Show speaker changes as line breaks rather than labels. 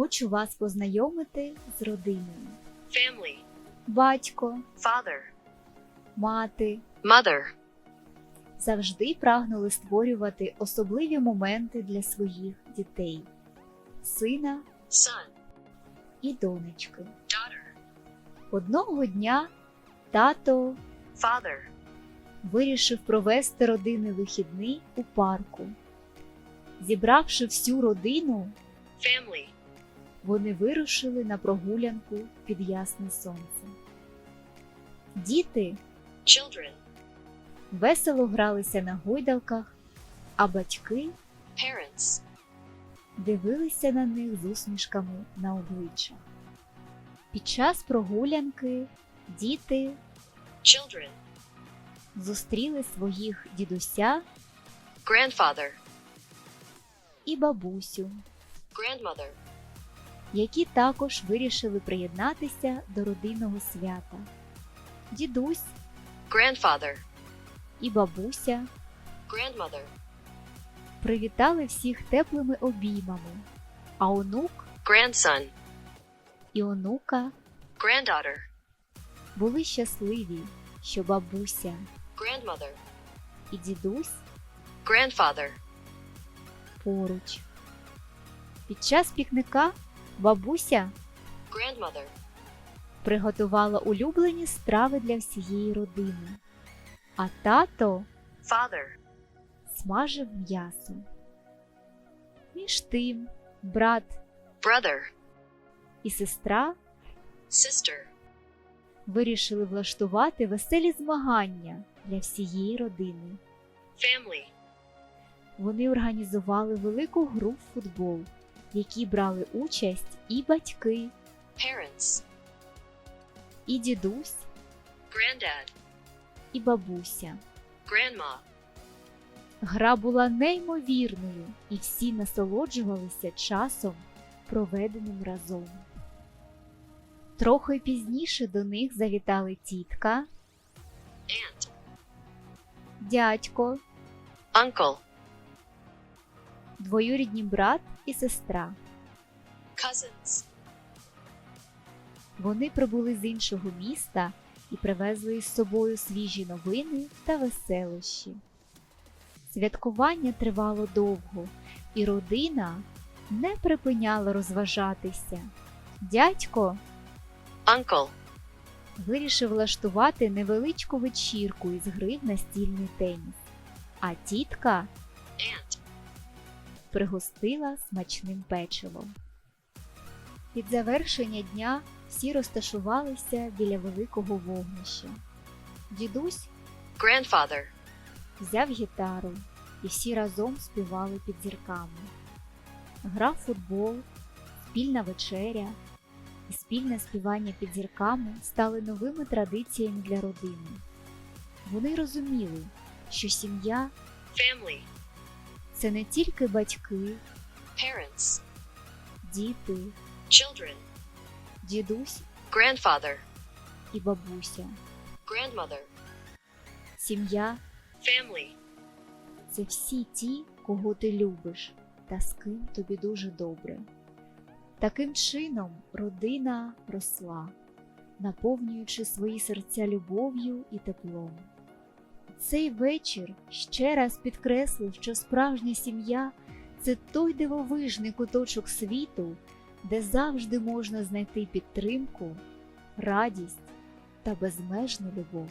Хочу вас познайомити з родиною.
family,
Батько,
father,
мати.
Mother,
завжди прагнули створювати особливі моменти для своїх дітей, сина
son,
і донечки.
daughter,
Одного дня тато
father,
вирішив провести родинний вихідний у парку. Зібравши всю родину,
family,
вони вирушили на прогулянку під ясне сонце. Діти
children,
весело гралися на гойдалках, а батьки
parents,
дивилися на них з усмішками на обличчях. Під час прогулянки діти
children,
зустріли своїх дідуся
grandfather,
і бабусю,
grandmother,
які також вирішили приєднатися до родинного свята. Дідусь
grandfather,
і бабуся
grandmother,
привітали всіх теплими обіймами, а онук
grandson,
і онука
granddaughter,
були щасливі, що бабуся
grandmother,
і дідусь
grandfather,
поруч. Під час пікника бабуся
grandmother,
приготувала улюблені страви для всієї родини, а тато
father,
смажив м'ясо. Між тим, брат
brother,
і сестра
sister,
вирішили влаштувати веселі змагання для всієї родини.
family,
Вони організували велику гру в футбол, в якій брали участь і батьки,
parents,
і дідусь,
granddad,
і бабуся.
grandma,
Гра була неймовірною, і всі насолоджувалися часом, проведеним разом. Трохи пізніше до них завітали тітка,
aunt,
дядько,
uncle,
двоюрідні брат і сестра.
cousins,
Вони прибули з іншого міста і привезли із собою свіжі новини та веселощі. Святкування тривало довго, і родина не припиняла розважатися. Дядько
uncle,
вирішив влаштувати невеличку вечірку із гри в настільний теніс, а тітка
aunt,
пригостила смачним печивом. Під завершення дня всі розташувалися біля великого вогнища. Дідусь
grandfather,
взяв гітару, і всі разом співали під зірками. Гра в футбол, спільна вечеря і спільне співання під зірками стали новими традиціями для родини. Вони розуміли, що сім'я
family,
це не тільки батьки,
parents,
діти,
children,
дідусь.
Grandfather,
і бабуся.
grandmother,
Сім'я.
Family,
це всі ті, кого ти любиш та з ким тобі дуже добре. Таким чином родина росла, наповнюючи свої серця любов'ю і теплом. Цей вечір ще раз підкреслив, що справжня сім'я це той дивовижний куточок світу, де завжди можна знайти підтримку, радість та безмежну любов.